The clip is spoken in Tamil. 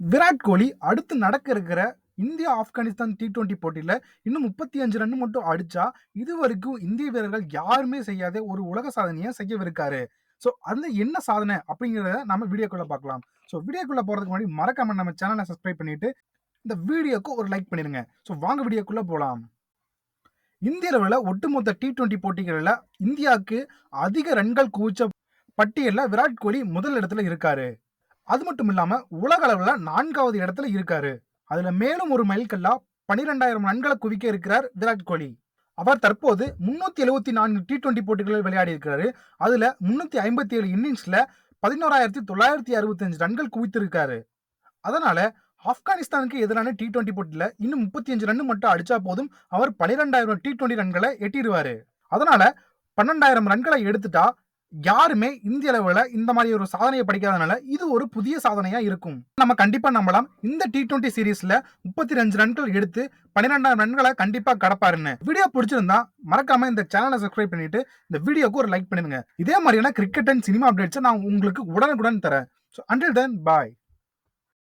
விராட் கோலி அடுத்து நடக்க இருக்கிற இந்தியா ஆப்கானிஸ்தான் டி டுவெண்ட்டி போட்டியில் இன்னும் முப்பத்தி அஞ்சு ரன் மட்டும் அடிச்சா இது வரைக்கும் இந்திய வீரர்கள் யாருமே செய்யாத ஒரு உலக சாதனையை செய்யவிருக்காரு. ஸோ அது என்ன சாதனை அப்படிங்கிறத நம்ம வீடியோக்குள்ள பார்க்கலாம். ஸோ வீடியோக்குள்ள போறதுக்கு முன்னாடி மறக்காம நம்ம சேனலை சப்ஸ்கிரைப் பண்ணிட்டு இந்த வீடியோக்கு ஒரு லைக் பண்ணிருங்க. ஸோ வாங்க வீடியோக்குள்ள போகலாம் இந்திய அளவில் ஒட்டுமொத்த டி டுவெண்ட்டி போட்டிகளில் இந்தியாவுக்கு அதிக ரன்கள் குவிச்ச பட்டியலில் விராட் கோலி முதல் இடத்துல இருக்காரு. அது மட்டும் இல்லாம உலக அளவுல நான்காவது இடத்துல இருக்காரு. அதுல மேலும் ஒரு மைல்கல்லா பனிரெண்டாயிரம் ரன்களை குவிக்க இருக்கிறார் விராட் கோலி. அவர் தற்போது முன்னூத்தி எழுபத்தி நான்கு டி டுவெண்டி போட்டிகளில் விளையாடி இருக்கிறாரு. அதுல முன்னூத்தி ஐம்பத்தி ஏழு இன்னிங்ஸ்ல பதினோராயிரத்தி தொள்ளாயிரத்தி அறுபத்தி அஞ்சு ரன்கள் குவித்திருக்காரு. அதனால ஆப்கானிஸ்தானுக்கு எதிரான டி டுவெண்டி போட்டியில இன்னும் முப்பத்தி அஞ்சு ரன் மட்டும் அடிச்சா போதும். அவர் பனிரெண்டாயிரம் டி டுவெண்டி ரன்களை எட்டிடுவாரு. அதனால பன்னெண்டாயிரம் ரன்களை எடுத்துட்டா யாருமே இந்திய அளவில் இந்த மாதிரி ஒரு சாதனையை படிக்காதனால இது ஒரு புதிய சாதனையா இருக்கும். நம்ம கண்டிப்பா நம்பலாம். இந்த டி டுவெண்ட்டி சீரீஸ்ல முப்பத்தி ரெண்டு ரன்கள் எடுத்து பன்னிரெண்டாயிரம் ரன்களை கண்டிப்பா கடப்பாருன்னு. வீடியோ பிடிச்சிருந்தா மறக்காம இந்த சேனலை சப்ஸ்கிரைப் பண்ணிட்டு இந்த வீடியோக்கு ஒரு லைக் பண்ணிடுங்க. இதே மாதிரியான கிரிக்கெட் அண்ட் சினிமா அப்டேட்ஸை நான் உங்களுக்கு உடனுக்குடன் தரேன். ஸோ அண்டில் தென் பாய்